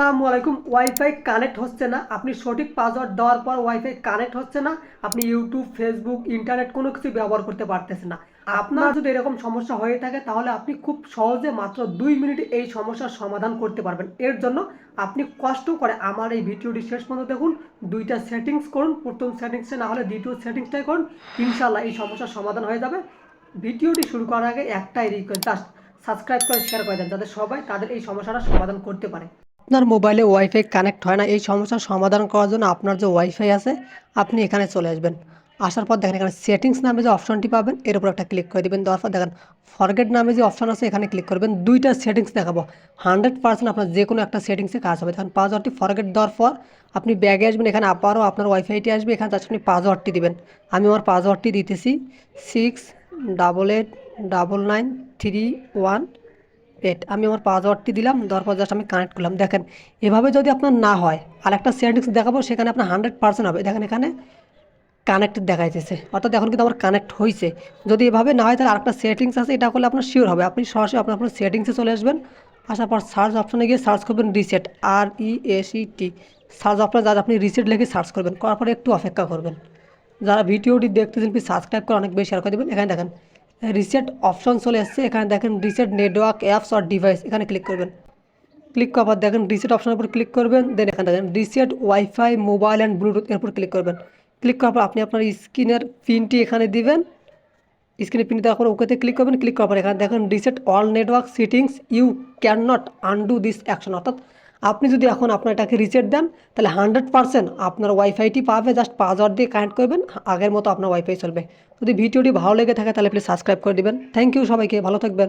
আসসালামু আলাইকুম। Wifi connect হচ্ছে না। আপনি সঠিক পাসওয়ার্ড দেওয়ার পর ওয়াইফাই কানেক্ট হচ্ছে না। আপনি ইউটিউব ফেসবুক ইন্টারনেট কোনো কিছু ব্যবহার করতে পারতেছেন না। আপনার যদি এরকম সমস্যা হয়ে থাকে, তাহলে আপনি খুব সহজে মাত্র দুই মিনিটে এই সমস্যার সমাধান করতে পারবেন। এর জন্য আপনি কষ্ট করে আমার এই ভিডিওটি শেষ পর্যন্ত দেখুন। দুইটা সেটিংস করুন। প্রথম সেটিংসে না হলে দ্বিতীয় সেটিংসটাই করুন। ইনশাল্লাহ এই সমস্যার সমাধান হয়ে যাবে। ভিডিওটি শুরু করার আগে একটাই রিকোয়েস্ট জাস্ট সাবস্ক্রাইব করে শেয়ার করে দেন, যাতে সবাই তাদের এই সমস্যাটা সমাধান করতে পারে। আপনার মোবাইলে ওয়াইফাই কানেক্ট হয় না, এই সমস্যার সমাধান করার জন্য আপনার যে ওয়াইফাই আছে, আপনি এখানে চলে আসবেন। আসার পর দেখেন এখানে সেটিংস নামে যে অপশনটি পাবেন, এর উপর একটা ক্লিক করে দেবেন। পর দেখেন ফরগেট নামে যে অপশন আছে, এখানে ক্লিক করবেন। দুইটা সেটিংস দেখাবো। হান্ড্রেড পার্সেন্ট আপনার যে কোনো একটা সেটিংসে কাজ হবে। দেখেন পাসওয়ার্ডটি ফরগেট দেওয়ার পর আপনি ব্যাগে আসবেন, এখানে আবারও আপনার ওয়াইফাইটি আসবে, এখানে তার আপনি পাসওয়ার্ডটি দিবেন। আমি আমার পাসওয়ার্ডটি দিতেছি six double eight double nine three one eight আমি আমার পাসওয়ার্ডটি দিলাম দেওয়ার পর জাস্ট আমি কানেক্ট করলাম। দেখেন, এভাবে যদি আপনার না হয় আর একটা সেটিংস দেখাবো, সেখানে আপনার হান্ড্রেড পার্সেন্ট হবে। দেখেন এখানে কানেক্টেড দেখাইতেছে। অর্থাৎ এখন কিন্তু আমার কানেক্ট হয়েছে যদি এভাবে না হয়, তাহলে আরেকটা সেটিংস আছে, এটা করলে আপনার শিওর হবে। আপনি সরাসরি আপনার আপনার সেটিংসে চলে আসবেন। আসার পর সার্চ অপশনে গিয়ে সার্চ করবেন reset R E S T search অপশনে যা আপনি রিসেট লিখে সার্চ করবেন। করার পরে একটু অপেক্ষা করবেন। যারা ভিডিওটি দেখতেছেন প্লিজ সাবস্ক্রাইব করে অনেক বেশি শেয়ার করে দেবেন। এখানে দেখেন রিসেট অপশন চলে এসছে এখানে দেখেন রিসেট নেটওয়ার্ক অ্যাপস আর ডিভাইস এখানে ক্লিক করবেন। ক্লিক করার পর দেখেন রিসেট অপশনের উপর ক্লিক করবেন দেন এখানে দেখেন reset wifi mobile and Bluetooth এর উপর ক্লিক করবেন। ক্লিক করার পর আপনি আপনার স্ক্রিনের পিনটি এখানে দিবেন। স্ক্রিনে পিন দেওয়ার পর ওকেতে ক্লিক করবেন। ক্লিক করার পর এখানে দেখেন reset all network settings you cannot undo this action অর্থাৎ আপনি যদি এখন আপনার এটাকে রিসেট দেন, তাহলে হান্ড্রেড পার্সেন্ট আপনার ওয়াইফাইটি পাবে। জাস্ট পাসওয়ার্ড দিয়ে কানেক্ট করবেন, আগের মতো আপনার ওয়াইফাই চলবে। যদি ভিডিওটি ভালো লেগে থাকে, তাহলে প্লিজ সাবস্ক্রাইব করে দেবেন। থ্যাংক ইউ সবাইকে, ভালো থাকবেন।